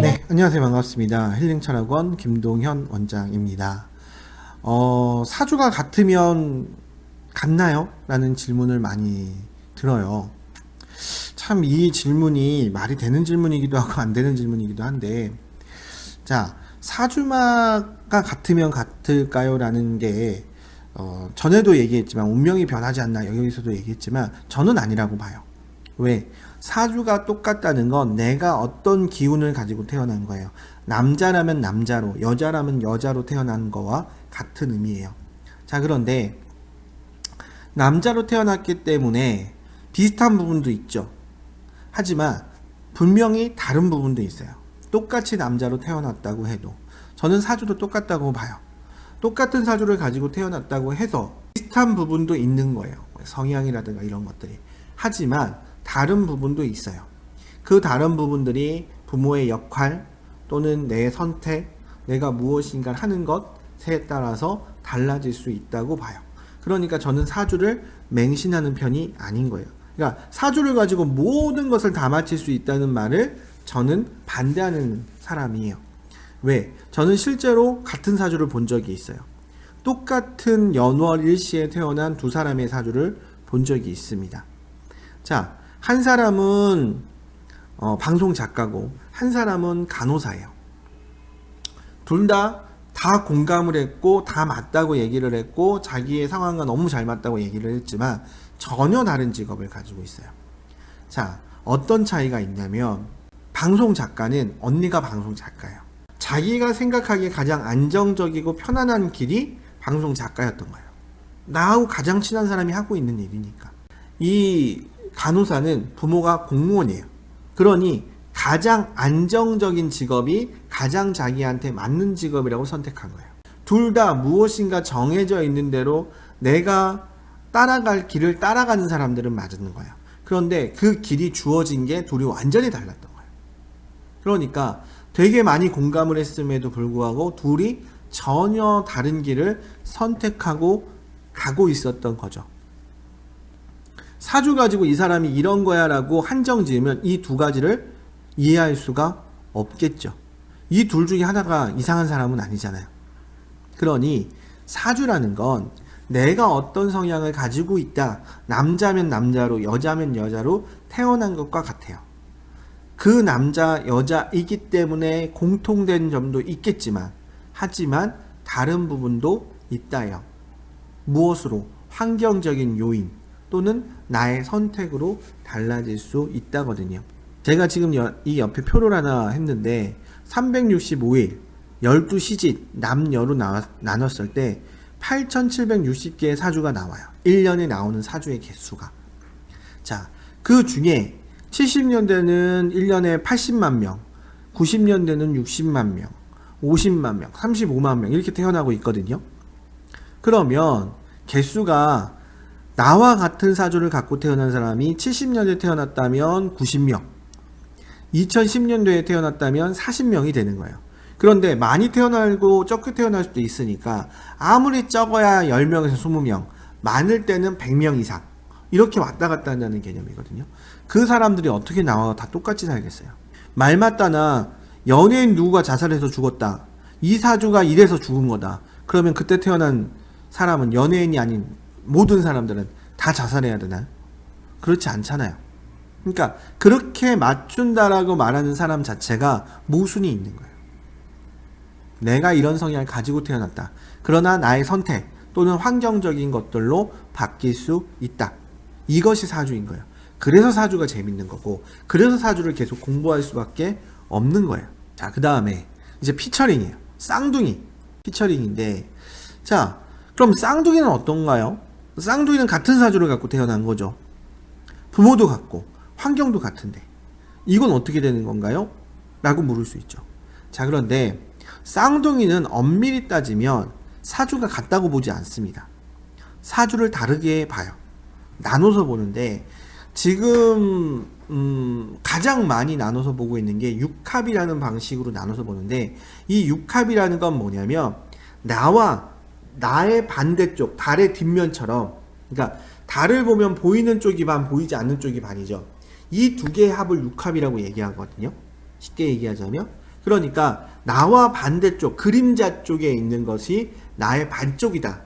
네, 안녕하세요. 반갑습니다. 힐링철학원 김동현 원장입니다. 어, 사주가 같으면 같나요? 라는 질문을 많이 들어요. 참 이 질문이 말이 되는 질문이기도 하고 안 되는 질문이기도 한데, 자, 사주마가 같으면 같을까요? 라는 게, 어, 전에도 얘기했지만, 운명이 변하지 않나, 여기서도 얘기했지만, 저는 아니라고 봐요. 왜? 사주가 똑같다는 건 내가 어떤 기운을 가지고 태어난 거예요. 남자라면 남자로, 여자라면 여자로 태어난 거와 같은 의미예요. 자, 그런데 남자로 태어났기 때문에 비슷한 부분도 있죠. 하지만 분명히 다른 부분도 있어요. 똑같이 남자로 태어났다고 해도 저는 사주도 똑같다고 봐요. 똑같은 사주를 가지고 태어났다고 해서 비슷한 부분도 있는 거예요. 성향이라든가 이런 것들이. 하지만 다른 부분도 있어요. 그 다른 부분들이 부모의 역할 또는 내 선택, 내가 무엇인가 하는 것에 따라서 달라질 수 있다고 봐요. 그러니까 저는 사주를 맹신하는 편이 아닌 거예요. 그러니까 사주를 가지고 모든 것을 다 맞힐 수 있다는 말을 저는 반대하는 사람이에요. 왜? 저는 실제로 같은 사주를 본 적이 있어요. 똑같은 연월 일시에 태어난 두 사람의 사주를 본 적이 있습니다. 자, 한 사람은 어, 방송 작가고 한 사람은 간호사예요. 둘 다 다 공감을 했고 다 맞다고 얘기를 했고 자기의 상황과 너무 잘 맞다고 얘기를 했지만 전혀 다른 직업을 가지고 있어요. 자, 어떤 차이가 있냐면 방송 작가는 언니가 방송 작가예요. 자기가 생각하기에 가장 안정적이고 편안한 길이 방송 작가였던 거예요. 나하고 가장 친한 사람이 하고 있는 일이니까. 이 간호사는 부모가 공무원이에요. 그러니 가장 안정적인 직업이 가장 자기한테 맞는 직업이라고 선택한 거예요. 둘 다 무엇인가 정해져 있는 대로 내가 따라갈 길을 따라가는 사람들은 맞는 거예요. 그런데 그 길이 주어진 게 둘이 완전히 달랐던 거예요. 그러니까 되게 많이 공감을 했음에도 불구하고 둘이 전혀 다른 길을 선택하고 가고 있었던 거죠. 사주 가지고 이 사람이 이런 거야 라고 한정 지으면 이 두 가지를 이해할 수가 없겠죠. 이 둘 중에 하나가 이상한 사람은 아니잖아요. 그러니 사주라는 건 내가 어떤 성향을 가지고 있다. 남자면 남자로, 여자면 여자로 태어난 것과 같아요. 그 남자, 여자이기 때문에 공통된 점도 있겠지만, 하지만 다른 부분도 있다요. 무엇으로? 환경적인 요인 또는 나의 선택으로 달라질 수 있다거든요. 제가 지금 여- 이 옆에 표를 하나 했는데 365일 12시짓 남여로 나, 나눴을 때 8760개의 사주가 나와요. 1년에 나오는 사주의 개수가. 자, 그 중에 70년대는 1년에 80만 명, 90년대는 60만 명, 50만 명, 35만 명 이렇게 태어나고 있거든요. 그러면 개수가 나와 같은 사주를 갖고 태어난 사람이 70년대 태어났다면 90명, 2010년도에 태어났다면 40명이 되는 거예요. 그런데 많이 태어나고 적게 태어날 수도 있으니까 아무리 적어야 10명에서 20명, 많을 때는 100명 이상 이렇게 왔다 갔다 한다는 개념이거든요. 그 사람들이 어떻게 나와 다 똑같이 살겠어요. 말 맞다나 연예인 누구가 자살해서 죽었다. 이 사주가 이래서 죽은 거다. 그러면 그때 태어난 사람은 연예인이 아닌 모든 사람들은 다 자살해야 되나요? 그렇지 않잖아요. 그러니까 그렇게 맞춘다라고 말하는 사람 자체가 모순이 있는 거예요. 내가 이런 성향을 가지고 태어났다. 그러나 나의 선택 또는 환경적인 것들로 바뀔 수 있다. 이것이 사주인 거예요. 그래서 사주가 재밌는 거고, 그래서 사주를 계속 공부할 수밖에 없는 거예요. 자, 그 다음에 이제 피처링이에요. 쌍둥이 피처링인데, 자, 그럼 쌍둥이는 어떤가요? 쌍둥이는 같은 사주를 갖고 태어난 거죠. 부모도 같고 환경도 같은데 이건 어떻게 되는 건가요? 라고 물을 수 있죠. 자, 그런데 쌍둥이는 엄밀히 따지면 사주가 같다고 보지 않습니다. 사주를 다르게 봐요. 나눠서 보는데 지금 음, 가장 많이 나눠서 보고 있는 게 육합이라는 방식으로 나눠서 보는데 이 육합이라는 건 뭐냐면 나와 나의 반대쪽, 달의 뒷면처럼, 그러니까 달을 보면 보이는 쪽이 반, 보이지 않는 쪽이 반이죠. 이 두 개의 합을 육합이라고 얘기하거든요. 쉽게 얘기하자면. 그러니까 나와 반대쪽, 그림자 쪽에 있는 것이 나의 반쪽이다.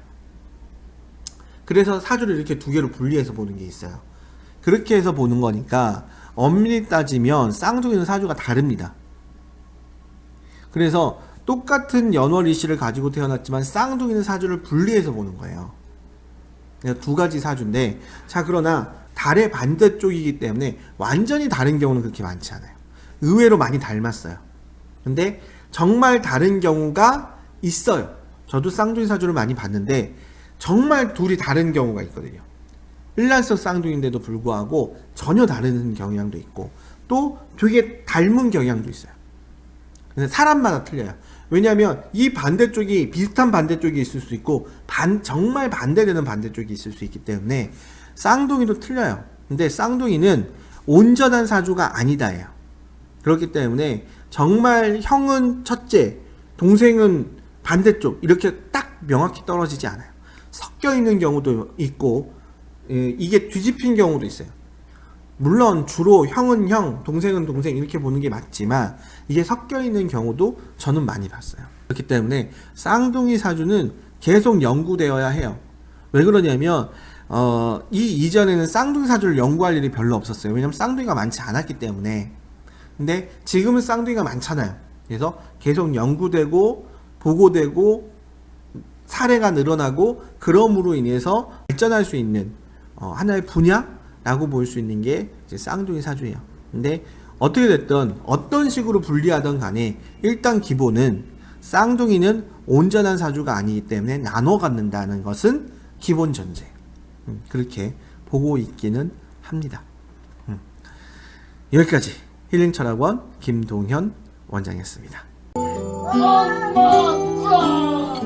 그래서 사주를 이렇게 두 개로 분리해서 보는 게 있어요. 그렇게 해서 보는 거니까 엄밀히 따지면 쌍둥이는 사주가 다릅니다. 그래서 똑같은 연월일시를 가지고 태어났지만 쌍둥이는 사주를 분리해서 보는 거예요. 두 가지 사주인데 자 그러나 달의 반대쪽이기 때문에 완전히 다른 경우는 그렇게 많지 않아요. 의외로 많이 닮았어요. 근데 정말 다른 경우가 있어요. 저도 쌍둥이 사주를 많이 봤는데 정말 둘이 다른 경우가 있거든요. 일란성 쌍둥이인데도 불구하고 전혀 다른 경향도 있고 또 되게 닮은 경향도 있어요. 근데 사람마다 틀려요. 왜냐하면 이 반대쪽이 비슷한 반대쪽이 있을 수 있고 반 정말 반대되는 반대쪽이 있을 수 있기 때문에 쌍둥이도 틀려요. 근데 쌍둥이는 온전한 사주가 아니다예요. 그렇기 때문에 정말 형은 첫째, 동생은 반대쪽 이렇게 딱 명확히 떨어지지 않아요. 섞여 있는 경우도 있고 예, 이게 뒤집힌 경우도 있어요. 물론 주로 형은 형, 동생은 동생 이렇게 보는 게 맞지만 이게 섞여 있는 경우도 저는 많이 봤어요. 그렇기 때문에 쌍둥이 사주는 계속 연구되어야 해요. 왜 그러냐면 어, 이 이전에는 쌍둥이 사주를 연구할 일이 별로 없었어요. 왜냐면 쌍둥이가 많지 않았기 때문에. 근데 지금은 쌍둥이가 많잖아요. 그래서 계속 연구되고 보고되고 사례가 늘어나고 그럼으로 인해서 발전할 수 있는 어, 하나의 분야라고 볼 수 있는 게 쌍둥이 사주예요. 근데 어떻게 됐든 어떤 식으로 분리하던 간에 일단 기본은 쌍둥이는 온전한 사주가 아니기 때문에 나눠 갖는다는 것은 기본 전제. 음, 그렇게 보고 있기는 합니다. 음. 여기까지 힐링 철학원 김동현 원장이었습니다.